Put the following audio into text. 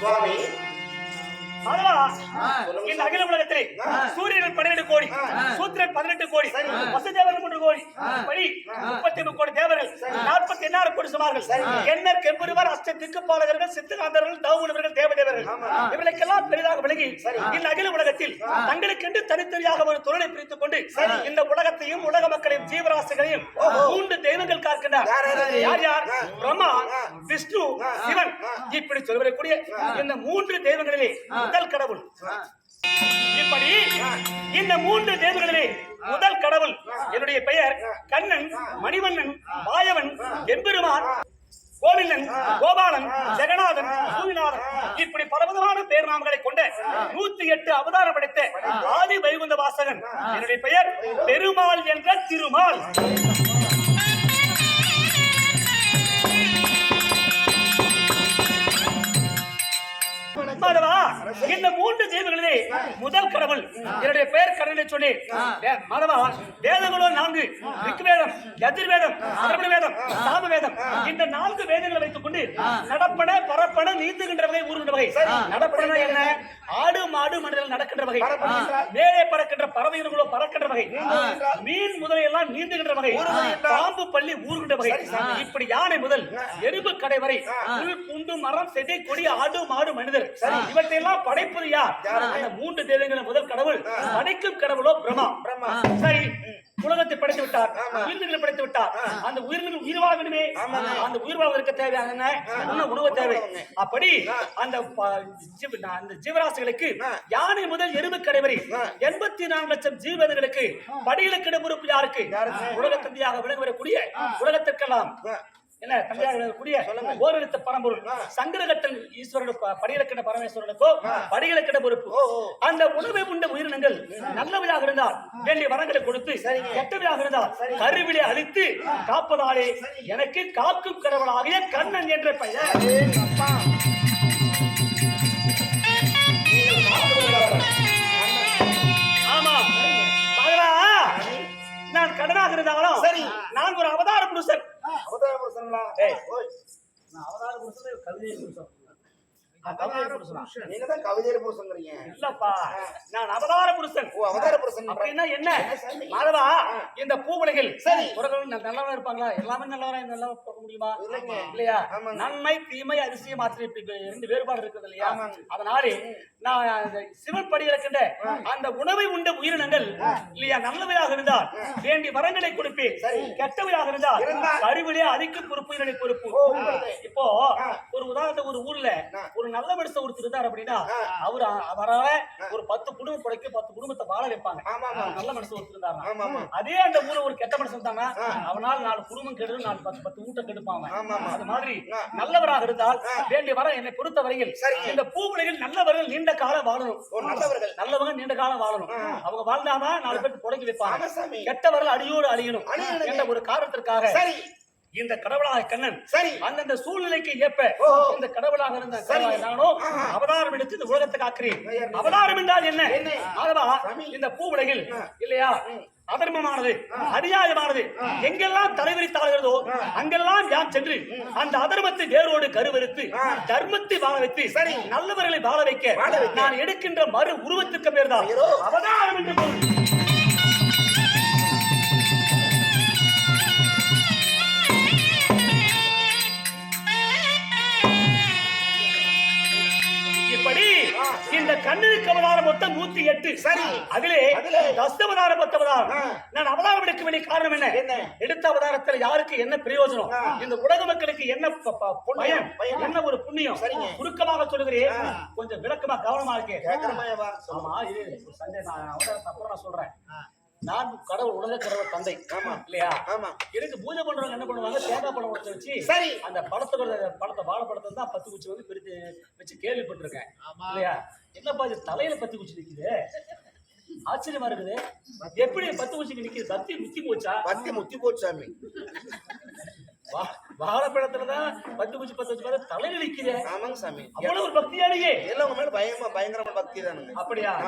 சுவாமி. இந்த அகில உலகத்திலே. சூரியன் பன்னிரண்டு கோடி. சூத்திரன் பதினெட்டு கோடி. வசுதேவன் மூன்று கோடி. படி முப்பத்தி மூணு கோடி தேவர்கள் நாற்பத்தி எண்ணாயிரம் கோடி சுமார்கள் எண்ணர் கெம்பருவர் அஷ்ட திக்குப்பாளர்கள் சித்தகாந்தர்கள் தவமுனிவர்கள் தேவதேவர்கள் இவர்களுக்கெல்லாம் பெரிதாக விளங்கி இந்த அகில உலகத்தில் தங்களுக்கென்று தனித்தனியாக ஒரு தொழிலை பிரித்துக் கொண்டு இந்த உலகத்தையும் உலக மக்களையும் ஜீவராசிகளையும் மூன்று தெய்வங்கள் காக்கின்றார். யார், யார். பிரம்மா. விஷ்ணு. சிவன். இப்படி சொல்லக்கூடிய இந்த மூன்று தெய்வங்களிலே முதல் கடவுள். இப்படி இந்த மூன்று தேவர்களிலே முதல் கடவுள் என்னுடைய பெயர் கண்ணன் மணிவண்ணன் மாயவன் எம்பெருமான் கோவிந்தன் கோபாலன் ஜெகநாதன் பலவிதமான பேர் நாமங்களை கொண்ட நூத்தி எட்டு அவதாரம் படைத்த ஆதி வைகுந்த வாசகன் என்னுடைய பெயர் பெருமாள் என்ற திருமால். மாதவா இந்த மூன்று தெய்வங்களிலே முதல் கடவுள். என்னுடைய பெயர் கடவுளை சொல்லி வே- மாதவா வேதங்களோ நான்கு ரிக்வேதம் யஜுர்வேதம் சரவண வேதம் சாம வேதம் இந்த நான்கு வேதங்களை வைத்துக் கொண்டு நடப்பன பரப்பன நீந்துகின்ற வகை ஊறுகின்ற வகை. நடப்பன என்ன? ஆடு மாடு மனிதர்கள் நடக்கின்ற வகை. மேலே பறக்கின்ற பறவை இனங்களோ பறக்கின்ற வகை. மீன் முதலை எல்லாம் நீந்துகின்ற வகை. பாம்பு பள்ளி ஊறுகின்ற வகை. இப்படி யானை முதல் எறும்பு கடை வரை பூண்டு மரம் செடி கொடி ஆடு மாடு மனிதர். இவற்றையெல்லாம் படைப்பது யார்? அந்த மூன்று தெய்வங்களின் முதல் கடவுள். படைக்கும் கடவுளோ பிரம்மா. சரி. உலகத்தை விட்டார். உயிரினங்களை படைத்து விட்டார். அந்த உயிரினங்கள் உயிர் வாழ வேண்டுமே அந்த உயிர் வாழ்வதற்கு தேவையான உணவு தேவை. அப்படி அந்த அந்த ஜீவராசிகளுக்கு யானை முதல் எறும்பு கடை வரை எண்பத்தி நான்கு லட்சம் ஜீவன்களுக்கு படிகளுக்கிட பொறுப்பு யாருக்கு? உலக தந்தையாக விளங்க வரக்கூடிய உலகத்திற்கெல்லாம். என்ன தந்தையாக விளங்கக்கூடிய ஓரெழுத்த பரம்பொருள். சங்கரகட்டன் ஈஸ்வரனுக்கு படிகளுக்கிட பரமேஸ்வரனுக்கோ படிகளுக்கிட பொறுப்பு. அந்த உணவை உண்ட உயிரினங்கள் நல்லவையாக இருந்தால் வேண்டிய வரங்களை கொடுத்து கெட்டவையாக இருந்தால் கருவிலே அழித்து காப்பதாலே எனக்கு காக்கும் கடவுளாகிய கண்ணன் என்ற பெயர். நான் கடனாக இருந்தாலும் சரி. நான் ஒரு அவதார புருஷன். அவதார புருஷன்லாம் ஏய். நான் அவதார புருஷன் கவிதை புருஷன். நீங்க தான் கவிதையில புருஷங்கிறீங்க. இல்லப்பா நான் அவதார புருஷன். ஓ அவதார புருஷன் அப்படின்னா என்ன? மாதவா இந்த பூவுலகில் சரி. உலகம் நல்லவரா இருப்பாங்களா? எல்லாமே நல்லவரா நல்லா போக முடியுமா. இல்லையா. நன்மை தீமை ரெண்டு வேறுபாடு இருக்குது இல்லையா. அதனாலே நான் சிவன் படி இருக்கின்ற அந்த உணவை உண்ட உயிரினங்கள் இல்லையா? நல்லவையாக இருந்தால் வேண்டி வரங்களை கொடுப்பேன். கெட்டவையாக இருந்தால் அறிவிலே அதிகம் பொறுப்பு பொறுப்பு. இப்போ ஒரு உதாரணத்துக்கு ஒரு ஊர்ல ஒரு நல்ல மனுஷன் ஒருத்தர் இருந்தார் அப்படின்னா அவர் அவரால ஒரு பத்து குடும்பம் படைக்க பத்து குடும்பத்தை வாழ வைப்பாங்க. நல்ல மனுஷன் ஒருத்தர் ஆமா. அதே அந்த ஊர்ல ஒரு கெட்ட மனுஷன் இருந்தாங்க அவனால் நாலு குடும்பம் கெடுது நாலு பத்து பத்து ஊட்ட கெடுப்பாங்க. அது மாதிரி நல்லவராக இருந்தால் வேண்டிய வர என்னை பொறுத்த வரையில் இந்த பூவுலகில் நல்லவர்கள் நீண்ட காலம் வாழணும். நல்லவர்கள். நல்லவங்க நீண்ட காலம் வாழணும். அவங்க வாழ்ந்தாதான் நாலு பேருக்கு புடைக்க வைப்பாங்க. கெட்டவர்கள் அடியோடு அழியணும். என்ற ஒரு காரணத்திற்காக சரி. இந்த கடவுளாக கண்ணன் சரி. அந்தந்த சூழ்நிலைக்கு ஏற்ப. இந்த கடவுளாக இருந்த நானும் அவதாரம் எடுத்து இந்த உலகத்தை காக்கிறேன் அவதாரம் என்றால் என்ன? ஆகவா இந்த பூ உலகில் இல்லையா? அதர்மமானது அநியாயமானது. எங்கெல்லாம் தலைவிரித்தாளுகிறதோ அங்கெல்லாம் யான் சென்று அந்த அதர்மத்தை வேரோடு கருவறுத்து தர்மத்தை வாழ வைத்து சரி. நல்லவர்களை வாழ வைக்க. நான் எடுக்கின்ற மறு உருவத்துக்கு பேர் தான். அவதாரம் என்று இந்த கண்ணுக்கு அவதாரம் மொத்தம் நூத்தி எட்டு. சரி. அதிலே தஸ்தவதாரம் பத்தவதாரம். நான் அவதாரம் எடுக்க வேண்டிய காரணம் என்ன? என்ன? எடுத்த அவதாரத்துல யாருக்கு என்ன பிரயோஜனம். இந்த உலக மக்களுக்கு என்ன புண்ணியம். என்ன ஒரு புண்ணியம். சுருக்கமாக சொல்லுகிறேன். கொஞ்சம் விளக்கமா கவனமா கேட்கிறமாயவா ஆமா இது நான் அவதாரத்தை அப்புறம் நான் சொல்றேன் நான் கடவுள் உலக கடவுள் தந்தை. ஆமா. இல்லையா? ஆமா. எனக்கு பூஜை பண்றவங்க என்ன பண்ணுவாங்க? தேங்காய் பழம் உடைச்சு வச்சு சரி. அந்த பழத்தோட பழத்தை வாழைப்பழத்தை தான் பத்து குச்சி வந்து பிரித்து வச்சு கேள்விப்பட்டிருக்கேன். இல்லையா? என்னப்பா இது தலையில பத்து குச்சி நிக்குது? ஆச்சரியமா இருக்குது. எப்படி பத்து குச்சிக்கு நிக்குது? பத்தி முத்தி போச்சா? பத்தி முத்தி போச்சு சாமி. வா- வாழைப்பழத்துல தான் பத்து குச்சி பத்து வச்சு பாரு தலையில நிக்குது. ஆமாங்க சாமி. அவ்வளவு ஒரு பக்தியானியே எல்லாம் உங்க மேல பயங்கரமா பயங்கரமா பக்தி தானுங்க. அப்படியா?